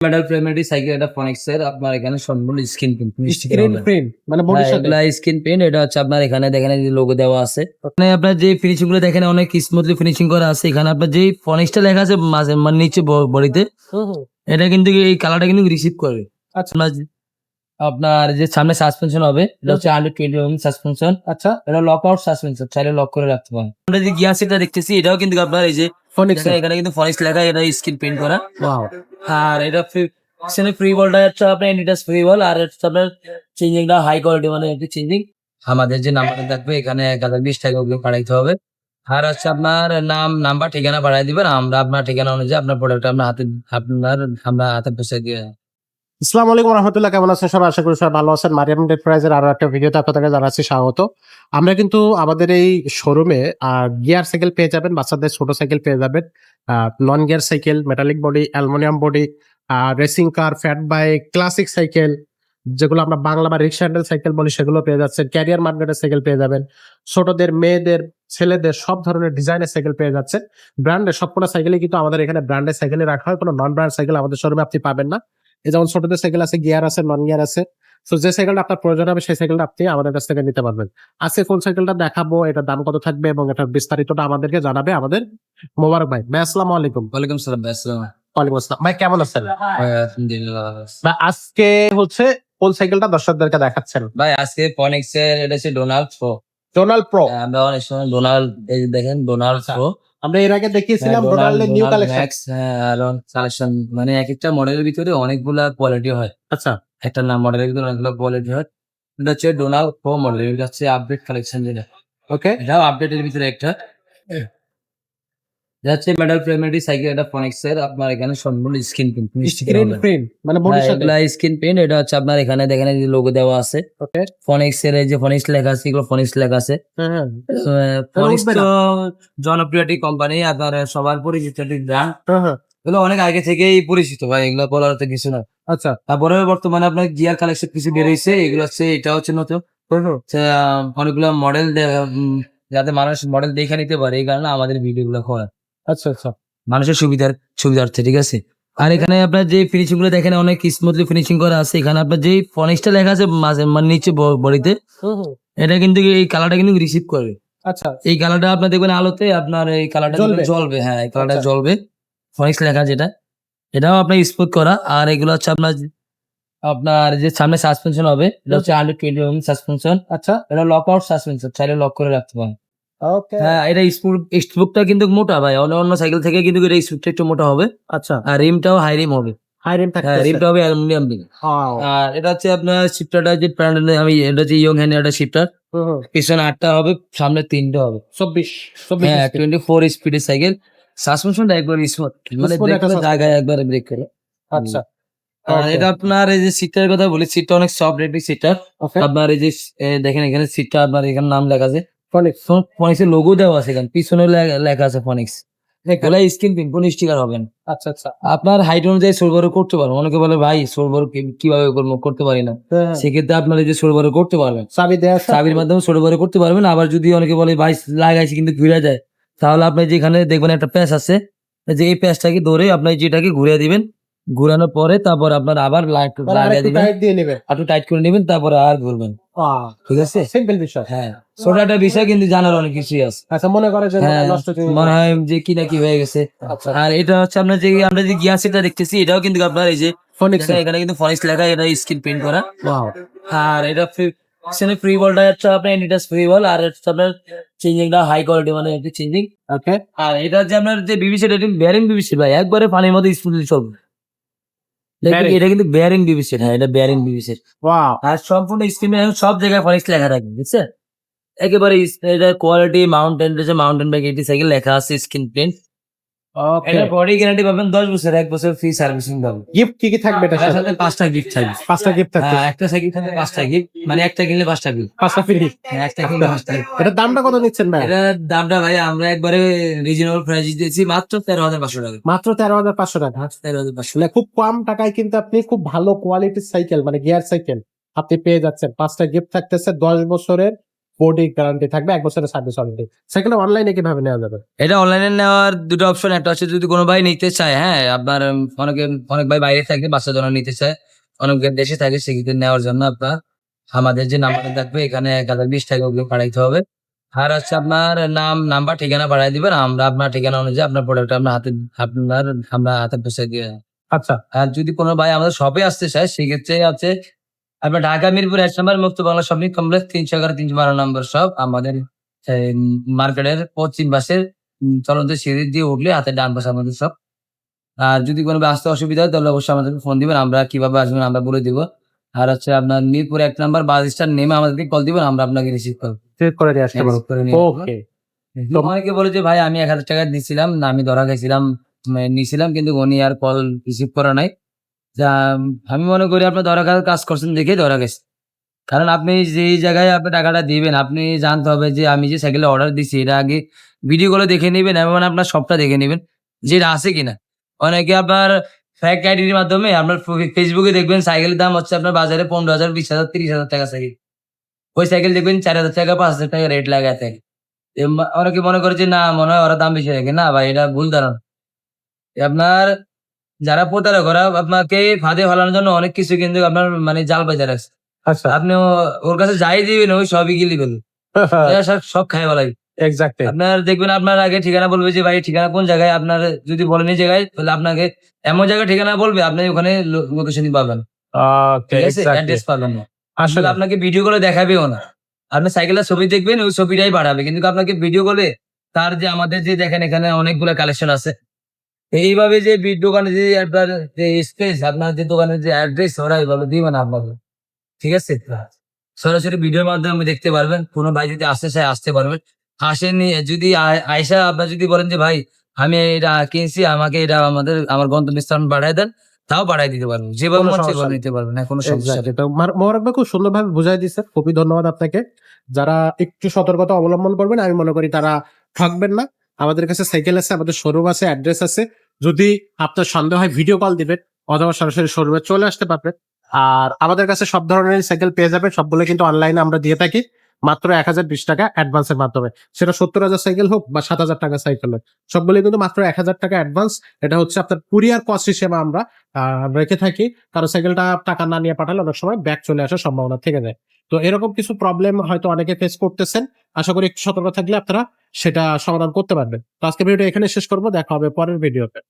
Metal primary cycle এটা ফনিক্স এর আপনার এখানে সম্পূর্ণ স্ক্রিন প্রিন্ট স্ক্রিন প্রিন্ট মানে বডির সাথে স্ক্রিন প্রিন্ট এটা হচ্ছে আপনার এখানে দেখেন লোগো দেওয়া আছে। মানে আপনার যে ফিনিশিংগুলো দেখেন অনেক স্মুথলি ফিনিশিং করা আছে। এখানে আপনার যে ফনিক্সটা লেখা আছে মাঝে মানে নিচে বডিতে। এটা কিন্তু এই কালারটা কিন্তু রিসিভ করবে আচ্ছা। আপনার যে- সামনে সাসপেনশন হবে এটা হচ্ছে হান্ড্রেড টোয়েন্টি সাসপেনশন আচ্ছা। এটা লক আউট সাসপেনশন চাইলে লক করে রাখতে পারেন। আমরা যে গিয়ার সিটটা দেখতেছি এটাও কিন্তু আপনার এই যে ফোনিক্স এখানে কিন্তু ফনিক্স লেখা এটা স্ক্রিন প্রিন্ট করা। ওয়াও আর এটা ফ্রি সেখানে ফ্রি বলটা হচ্ছে আপনার এনিটাস ফ্রি বল আর হচ্ছে আপনার চেঞ্জিংটা হাই কোয়ালিটি মানে একটু চেঞ্জিং আমাদের যে নাম্বারটা থাকবে এখানে এক হাজার বিশ টাকা ওগুলো পাঠাইতে হবে। আর হচ্ছে আপনার নাম নাম্বার ঠিকানা পাঠাই দিবেন। আমরা আপনার ঠিকানা অনুযায়ী আপনার প্রোডাক্ট আপনার হাতে আপনার আমরা হাতে পৌঁছে দিয়ে আসসালামু আলাইকুম রহমতুল্লাহ, কেমন আছেন সবাই? আশা করি সবাই ভালো আছেন। মারিয়াম এন্টারপ্রাইজের আরও একটা ভিডিওতে আপনাদেরকে জানাচ্ছি স্বাগত। আমরা কিন্তু আমাদের এই শোরুমে গিয়ার সাইকেল পেয়ে যাবেন, বাচ্চাদের ছোট সাইকেল পেয়ে যাবেন। Non gear cycle metallic body aluminium body racing car fat bike classic cycle যেগুলো আমরা বাংলা বা রিক্সা হ্যান্ডেল সাইকেল বলি, সেগুলো পেয়ে যাচ্ছেন। ক্যারিয়ার মার্কেটের সাইকেল পেয়ে যাবেন। ছোটদের, মেয়েদের, ছেলেদের, সব ধরনের ডিজাইনের সাইকেল পেয়ে যাচ্ছেন। ব্র্যান্ডের সবকটা সাইকেলই কিন্তু আমাদের এখানে ব্র্যান্ডের সাইকেলে রাখা হয়। কোনো নন ব্র্যান্ড সাইকেল আমাদের শোরুমে আপনি পাবেন না। যেমন ছোটদের সাইকেল আছে গিয়ার আছে নন গিয়ার আছে তো যে সাইকেলটা আপনার প্রয়োজন হবে সেই সাইকেলটা আপনি আমাদের কাছ থেকে নিতে পারবেন। আজকে কোন সাইকেলটা দেখাবো এটার দাম কত থাকবে এবং এটার বিস্তারিতটা আমাদেরকে জানাবে আমাদের মোবারক ভাই। ভাই আসসালামু আলাইকুম। ওয়ালাইকুম সালাম ভাই আসসালাম। ওয়ালাইকুম আসসালাম। ভাই কেমন আছেন? ভাই, আজকে হচ্ছে কোন সাইকেলটা দর্শকদেরকে দেখাচ্ছেন? ভাই আজকে ফনিক্স এর এটা হচ্ছে ডোনাল্ড প্রো ডোনাল্ড প্রো আমরা অনেক সময় ডোনাল্ড দেখেন ডোনাল্ড আচ্ছা। প্রো আমরা এর আগে দেখিয়েছিলাম রোনাল্ডের নিউ কালেকশন কালেকশন মানে এক একটা মডেলের ভিতরে অনেকগুলা কোয়ালিটি হয়। আচ্ছা। একটা নাম মডেলের ভিতরে অনেকগুলো কোয়ালিটি হয়। এটা হচ্ছে ডোনাল্ড প্রো মডেল এটা হচ্ছে আপডেট কালেকশন যেটা। ওকে এটাও আপডেটের ভিতরে একটা। হচ্ছে মেটাল ফ্রেমেরই সাইকেল এটা ফনিক্স এর আপনার এখানে সম্পূর্ণ স্ক্রিন প্রিন্ট স্ক্রিন প্রিন্ট মানে বডির সাথে স্ক্রিন প্রিন্ট এটা হচ্ছে আপনার এখানে দেখেন এই যে লোগো দেওয়া আছে। ওকে ফনিক্স এর এই যে ফনিক্স লেখা আছে এগুলো ফনিক্স লেখা আছে। হ্যাঁ হ্যাঁ। ফনিক্স উঠবে না। তো জনপ্রিয়টি কোম্পানি আপনার সবার পরিচিত ব্র্যান্ড হ্যাঁ, হ্যাঁ। এগুলো অনেক আগে থেকেই পরিচিত ভাই এগুলো বলার তো কিছু না। আচ্ছা। তারপরে বর্তমানে আপনার গিয়ার কালেকশন কিছু বেরিয়েছে এগুলো হচ্ছে এটা হচ্ছে নতুন। অনেকগুলো মডেল যাতে মানুষ মডেল দেখে নিতে পারে এই কারণে আমাদের ভিডিও গুলো করা। আচ্ছা আচ্ছা। মানুষের সুবিধার সুবিধার্থে ঠিক আছে? আর এখানে আপনার যে ফিনিশিংগুলো দেখেন অনেক স্মুথলি ফিনিশিং করা আছে। এখানে আপনার যে ফনিক্সটা লেখা আছে মাঝে মানে নিচে বডিতে। এটা কিন্তু এই কালারটা কিন্তু রিসিভ করবে। আচ্ছা। এই কালারটা আপনার দেখবেন আলোতে আপনার এই কালারটা জ্বলবে। জ্বলবে হ্যাঁ এই কালারটা আচ্ছা। জ্বলবে। ফনিক্স লেখা যেটা এটাও আপনার স্মুথ করা। আর এগুলো হচ্ছে আপনার আপনার যে সামনে সাসপেনশন হবে এটা হচ্ছে হান্ড্রেড টোয়েন্টি সাসপেনশন আচ্ছা। এটা লক আউট সাসপেনশন চাইলে লক করে রাখতে পারেন। ওকে হ্যাঁ এটা স্পুক স্পুকটা কিন্তু মোটা ভাই অন্য অন্য সাইকেল থেকে কিন্তু এটা স্পুকটা একটু মোটা হবে। আচ্ছা। আর রিমটাও হাই রিম হবে। হাই রেম হ্যাঁ রিমটা হবে অ্যালুমিনিয়াম রিম আর এটা হচ্ছে আপনার শিফটারটা যে ব্র্যান্ড আমি এটা হচ্ছে ইয়ং হ্যান্ড একটা শিফটার পিছনে আটটা হবে সামনে তিনটে হবে। চব্বিশ চব্বিশ হ্যাঁ টোয়েন্টি ফোর স্পিডের সাইকেল সাসপেনশনটা একবার স্মুথ মানে জায়গায় একবার ব্রেক করে। আচ্ছা। আর এটা আপনার এই যে সিটটার কথা বলি সিটটা অনেক সফট রেডি সিটটার ওকে আপনার এই যে দেখেন এখানে সিটটা আপনার এখানে নাম লেখা আছে। ফনিক্স ফনিক্সের লোগো দেওয়া আছে এখানে পিছনে লেখা আছে ফনিক্স এগুলা স্ক্রিন প্রিন্ট কোন স্টিকার হবে না আচ্ছা আচ্ছা। আপনার হাইট অনুযায়ী সোলবারও করতে পারবেন। অনেকে বলে ভাই সোলবার কীভাবে করতে পারি না। সেক্ষেত্রে আপনার এই যে সোলবারও করতে পারবেন। চাবি দেওয়া চাবির মাধ্যমে সোলবারও করতে পারবেন। আবার যদি অনেকে বলে ভাই লাগাইছি কিন্তু ঘুরে যায়। তাহলে আপনি যেখানে দেখবেন একটা প্যাচ আছে। যে এই প্যাচটাকে ধরে আপনি যেটাকে ঘুরে দিবেন ঘুরানোর পরে তারপর আপনার আবার একটু টাইট করে নেবেন তারপরে আর ঘুরবেন। ঠিক আছে? সিম্পল বিষয়। হ্যাঁ। বিষয় কিন্তু জানার অনেক কিছুই আছে। আচ্ছা মনে করে হ্যাঁ, নষ্ট মনে হয় যে কি না কি হয়ে গেছে। আচ্ছা। আর এটা হচ্ছে আপনার যে আমরা যে গিয়ার দেখতেছি এটাও কিন্তু আপনার এই যে ফনিক্স এখানে কিন্তু ফনিক্স লেখা এটা স্ক্রিন প্রিন্ট করা। আর এটা সেখানে ফ্রি বলটা হচ্ছে আপনার এনিটাস ফ্রি বল আর হচ্ছে আপনার চেঞ্জিংটা হাই কোয়ালিটি মানে চেঞ্জিং ওকে আর এটা যে আপনার যে বিবিসি এটা বেয়ারিং বিবিসি ভাই। একবারে পানির মধ্যে স্মুথলি চলবে? এটা কিন্তু বেয়ারিং বিবিসির হ্যাঁ এটা বেয়ারিং বিবিসির ওয়াও আর সম্পূর্ণ স্ক্রিনে সব জায়গায় ফরেক্স লেখা থাকবে বুঝছেন একেবারে এটা কোয়ালিটি মাউন্টেন রয়েছে মাউন্টেন বাইক এটি সাইকেল লেখা আছে স্ক্রিন প্রিন্ট এটা বডি গ্যারান্টি পাবেন দশ বছর এক বছর ফ্রি সার্ভিসিং পাবেন গিফট কি কি থাকবে এটা সাথে? পাঁচটা গিফট থাকবে। পাঁচটা গিফট থাকবে। হ্যাঁ, একটা সাইকেল থাকবে পাঁচটা গিফট মানে একটা কিনলে পাঁচটা গিফট পাঁচটা ফ্রি একটা কিনলে পাঁচটা gift। দামটা কত নিচ্ছেন ভাই দামটা ভাই আমরা একবারে রিজনেবল প্রাইস দিয়েছি মাত্র তেরো হাজার পাঁচশো টাকা। মাত্র তেরো হাজার পাঁচশো টাকা। তেরো হাজার পাঁচশো আসলে খুব কম টাকায় কিন্তু আপনি খুব ভালো কোয়ালিটির সাইকেল মানে গিয়ার সাইকেল আপনি পেয়ে যাচ্ছেন। পাঁচটা গিফট থাকতেছে দশ বছরের বডি গ্যারান্টি থাকবে এক বছরের সার্ভিস ওয়ারেন্টি সাইকেল অনলাইনে কীভাবে নেওয়া যাবে? এটা অনলাইনে নেওয়ার দুটো অপশন একটা হচ্ছে যদি কোনো ভাই নিতে চায় হ্যাঁ আপনার অনেকে অনেক ভাই বাইরে থাকে বাচ্চা জন্য নিতে চায় অনেকে দেশে থাকে সেক্ষেত্রে নেওয়ার জন্য আপনার আমাদের যে নাম্বারটা থাকবে এখানে এক হাজার বিশ টাকা অগ্রিম পাঠাইতে হবে। আর হচ্ছে আপনার নাম নাম্বার ঠিকানা পাঠাই দিবেন আমরা আপনার ঠিকানা অনুযায়ী আপনার প্রোডাক্ট আপনার হাতে আপনার আমরা হাতে পৌঁছে দিয়ে আচ্ছা। আর যদি কোনো ভাই আমাদের শপে আসতে চায় সেক্ষেত্রে আছে আপনার ঢাকা মিরপুর এক নম্বর মুক্ত বাংলা শপিং কমপ্লেক্স তিনশো এগারো তিনশো বারো নম্বর সব আমাদের মার্কেটের পশ্চিম পাশের চলন্ত সিঁড়ি দিয়ে উঠলে হাতে ডান পাশে আমাদের সব। আর যদি কোনো আসতে অসুবিধা হয় তাহলে অবশ্যই আমাদেরকে ফোন দিবেন আমরা কীভাবে আসবেন আমরা বলে দিব। আর হচ্ছে আপনার মিরপুর এক নম্বর বাস স্ট্যান্ড নেমে আমাদেরকে কল দিবেন আমরা আপনাকে রিসিভ করব। করে দিয়ে আসতে পারব। ওকে অনেকে বলে যে ভাই আমি এক হাজার টাকা দিছিলাম না আমি ধরা গেছিলাম নিয়েছিলাম কিন্তু উনি আর কল রিসিভ করা নাই। যা, আমি মনে করি আপনি ধরা কাজ করছেন দেখেই ধরা গেছে। কারণ আপনি যেই জায়গায় আপনি টাকাটা দিবেন, আপনি জানতে হবে যে আমি যে সাইকেলে অর্ডার দিছি, এটা আগে ভিডিও গুলো দেখে নেবেন এবং আপনার সবটা দেখে নেবেন যে এটা আছে কিনা। অনেকে আপনার ফ্যাক আইডির মাধ্যমে আপনার ফেসবুকে দেখবেন সাইকেলের দাম হচ্ছে আপনার বাজারে পনেরো হাজার, বিশ হাজার, তিরিশ হাজার টাকা সাইকেল ওই সাইকেল দেখবেন চার হাজার টাকা, পাঁচ হাজার টাকা রেট লাগায় থাকে। অনেকে মনে করে যে না, মনে হয় ওরা দাম বেশি থাকে না ভাই, এটা ভুল ধারণা। আপনার যারা প্রতারক ওরা আপনাকে ফাঁদে ফেলানোর জন্য অনেক কিছু কিন্তু আপনার মানে জাল বাজার রাখছে। আচ্ছা। আপনি ও- ওর কাছে যাই দিবেন ওই সবই গিলি এরা সব সব খাই বলাই। এক্স্যাক্টলি আপনার দেখবেন আপনার আগে ঠিকানা বলবে যে ভাই ঠিকানা কোন জায়গায়? আপনার যদি বলেন এই জায়গায় তাহলে আপনাকে এমন জায়গায় ঠিকানা বলবে আপনি ওখানে লোকেশন পাবেন। ওকে ঠিক আছে? এক্স্যাক্টলি অ্যাড্রেস পাবেন না। আসলে আসলে আপনাকে ভিডিও করে দেখাবেও না। আপনি সাইকেলের ছবি দেখবেন ওই ছবিটাই বাড়াবে। কিন্তু আপনাকে ভিডিও করে তার যে আমাদের যে দেখেন এখানে অনেকগুলো কালেকশন আছে। এইভাবে যে দোকানে যে আপনার যে স্পেস আপনার যে দোকানের যে অ্যাড্রেস ওরা এইভাবে দিবে না আপনাকে। ঠিক আছে? সরাসরি ভিডিওর মাধ্যমে দেখতে পারবেন। কোনো ভাই যদি আসতে চায় আসতে পারবেন আসেনি যদি আয়সা আপনার যদি বলেন যে ভাই আমি এটা কিনছি আমাকে এটা আমাদের আমার গন্তব্যস্থান বাড়াই দেন। তাও বাড়াই দিতে পারবেন যেভাবে মন সেভাবে নিতে পারবেন না কোনো সমস্যা নেই। মোবারক ভাই খুব সুন্দরভাবে বুঝাই দিচ্ছে খুবই ধন্যবাদ আপনাকে। যারা একটু সতর্কতা অবলম্বন করবেন আমি মনে করি তারা ঠকবেন না। আমাদের কাছে সাইকেল আছে আমাদের শোরুম আছে অ্যাড্রেস আছে। যদি আপনার সন্দেহ হয় ভিডিও কল দিবেন, অথবা সরাসরি শোরুমে চলে আসতে পারবেন। আর আমাদের কাছে সব ধরনের সাইকেল পেয়ে যাবে সবগুলো কিন্তু অনলাইনে আমরা দিয়ে থাকি, মাত্র এক হাজার বিশ টাকা অ্যাডভান্সের মাধ্যমে। সেটা সত্তর হাজার সাইকেল হোক বা সাত হাজার টাকা সাইকেল হোক, সবগুলো কিন্তু মাত্র এক হাজার টাকা অ্যাডভান্স এটা হচ্ছে আপনার কুরিয়ার কস্ট হিসেবে আমরা রেখে থাকি। কারণ সাইকেলটা টাকা না নিয়ে পাঠালে অনেক সময় ব্যাক চলে আসার সম্ভাবনা থেকে যায়। তো এরকম কিছু প্রবলেম হয়তো অনেকে ফেস করতেছেন। আশা করি একটু সতর্ক থাকলে আপনারা সেটা সমাধান করতে পারবেন। তো আজকে ভিডিও এখানে শেষ করব। দেখা হবে পরের ভিডিওতে